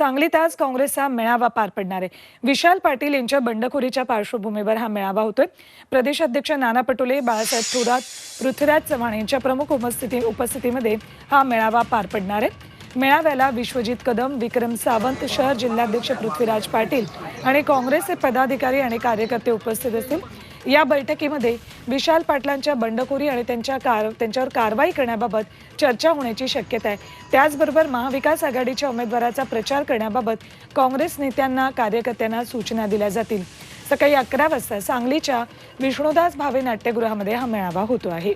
सांगलीत आज काँग्रेसचा मेळावा पार पडणार आहे. विशाल पाटील यांच्या बंडखोरीच्या पार्श्वभूमीवर हा मेळावा होतोय. प्रदेशाध्यक्ष नाना पटोले बाळासाहेब थोरात पृथ्वीराज चव्हाण यांच्या प्रमुख उपस्थिती उपस्थितीमध्ये हा मेळावा पार पडणार आहे. मेळाव्याला विश्वजित कदम विक्रम सावंत शहर जिल्हाध्यक्ष पृथ्वीराज पाटील आणि काँग्रेसचे पदाधिकारी आणि कार्यकर्ते उपस्थित असतील. या बैठकीमध्ये विशाल पाटलांच्या बंडखोरी आणि त्यांच्या कार त्यांच्यावर कारवाई करण्याबाबत चर्चा होण्याची शक्यता आहे. त्याचबरोबर महाविकास आघाडीच्या उमेदवाराचा प्रचार करण्याबाबत काँग्रेस नेत्यांना कार्यकर्त्यांना सूचना दिल्या जातील. सकाळी अकरा वाजता सांगलीच्या विष्णुदास भावे नाट्यगृहामध्ये हा मेळावा होतो आहे.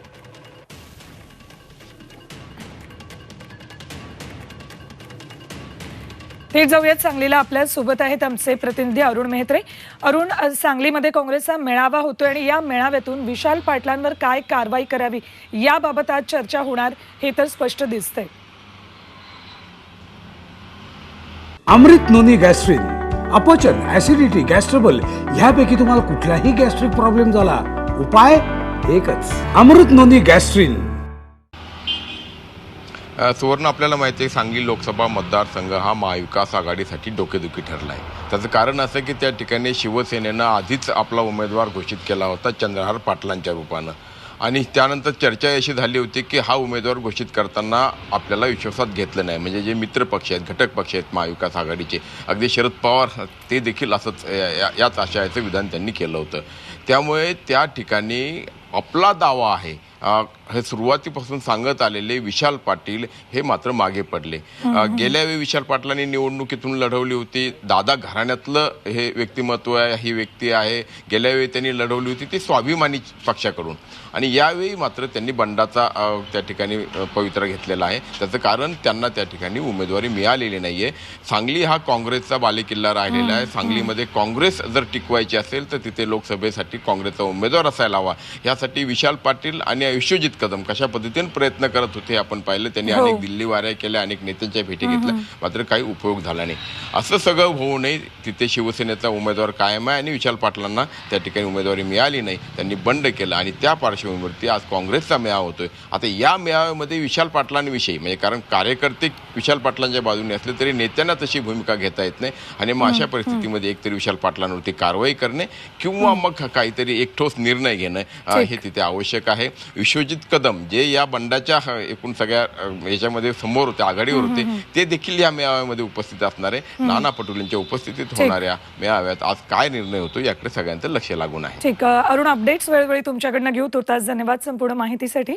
थेट जाऊयात. सांगलीला आपल्यासोबत आहेत आमचे प्रतिनिधी अरुण मेहत्रे. अरुण सांगलीमध्ये काँग्रेसचा मेळावा होतोय आणि या मेळाव्यातून विशाल पाटलांवर काय कारवाई करावी याबाबत आज चर्चा होणार हे तर स्पष्ट दिसतंय. अमृत नोनी गॅस्ट्रिन अपचन ऍसिडिटी गॅस्ट्रबल ह्यापैकी तुम्हाला कुठलाही गॅस्ट्रिक प्रॉब्लेम झाला. उपाय एकच. अमृत नोनी गॅस्ट्रिन. सुवर्ण आपल्याला माहिती आहे सांगली लोकसभा मतदारसंघ हा महाविकास आघाडीसाठी डोकेदुखी ठरला आहे त्याचं कारण असं की त्या ठिकाणी शिवसेनेनं आधीच आपला उमेदवार घोषित केला होता चंद्रहार पाटलांच्या रूपानं. आणि त्यानंतर चर्चा अशी झाली होती की हा उमेदवार घोषित करताना आपल्याला विश्वासात घेतलं नाही. म्हणजे जे मित्र पक्ष आहेत घटक पक्ष आहेत महाविकास आघाडीचे अगदी शरद पवार ते देखील असंच या- याच आशयाचं विधान त्यांनी केलं होतं. त्यामुळे त्या ठिकाणी आपला दावा आहे हे सुरुवातीपासून सांगत आलेले विशाल पाटील हे मात्र मागे पडले. अ, गेल्या वेळी विशाल पाटलांनी निवडणुकीतून लढवली होती. दादा घराण्यातलं हे व्यक्तिमत्व आहे ही व्यक्ती आहे. गेल्या वेळी त्यांनी लढवली होती ती स्वाभिमानी पक्षाकडून. आणि यावेळी मात्र त्यांनी बंडाचा त्या ठिकाणी पवित्रा घेतलेला आहे. त्याचं कारण त्यांना त्या ठिकाणी उमेदवारी मिळालेली नाहीये. सांगली हा काँग्रेसचा बालेकिल्ला राहिलेला आहे. सांगलीमध्ये काँग्रेस जर टिकवायची असेल तर तिथे लोकसभेसाठी काँग्रेसचा उमेदवार असायला हवा. यासाठी विशाल पाटील आणि विश्वजित कदम कशा पद्धतीने प्रयत्न करत होते आपण पाहिलं त्यांनी हो. अनेक दिल्ली वाऱ्या केल्या अनेक नेत्यांच्या भेटी घेतल्या. मात्र काही उपयोग झाला नाही. असं सगळं होऊ नये तिथे शिवसेनेचा उमेदवार कायम आहे आणि विशाल पाटलांना त्या ठिकाणी उमेदवारी मिळाली नाही. त्यांनी बंड केलं आणि त्या पार्श्वभूमीवरती आज काँग्रेसचा मेळावा होतोय. आता या मेळाव्यामध्ये विशाल पाटलांविषयी म्हणजे कारण कार्यकर्ते विशाल पाटलांच्या बाजूने असले तरी नेत्यांना तशी भूमिका घेता येत नाही. आणि मग अशा परिस्थितीमध्ये एकतरी विशाल पाटलांवरती कारवाई करणे किंवा मग काहीतरी एक ठोस निर्णय घेणं हे तिथे आवश्यक आहे. विश्वजित कदम जे या बंडाच्या एकूण सगळ्या याच्यामध्ये समोर होते आघाडीवर होते ते देखील या मेळाव्यामध्ये उपस्थित असणार नाना पटोलेंच्या उपस्थितीत होणाऱ्या मेळाव्यात आज काय निर्णय होतो याकडे सगळ्यांचं लक्ष लागून आहे. ठीक. अरुण अपडेट्स वेळोवेळी तुमच्याकडनं घेऊ. तुर्तास धन्यवाद संपूर्ण माहितीसाठी.